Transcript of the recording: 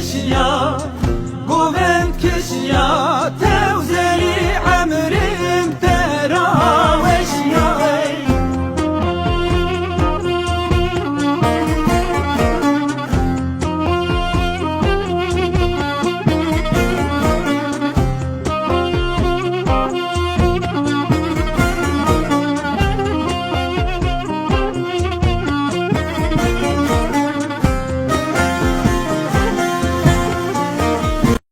کشیا گووند کشیا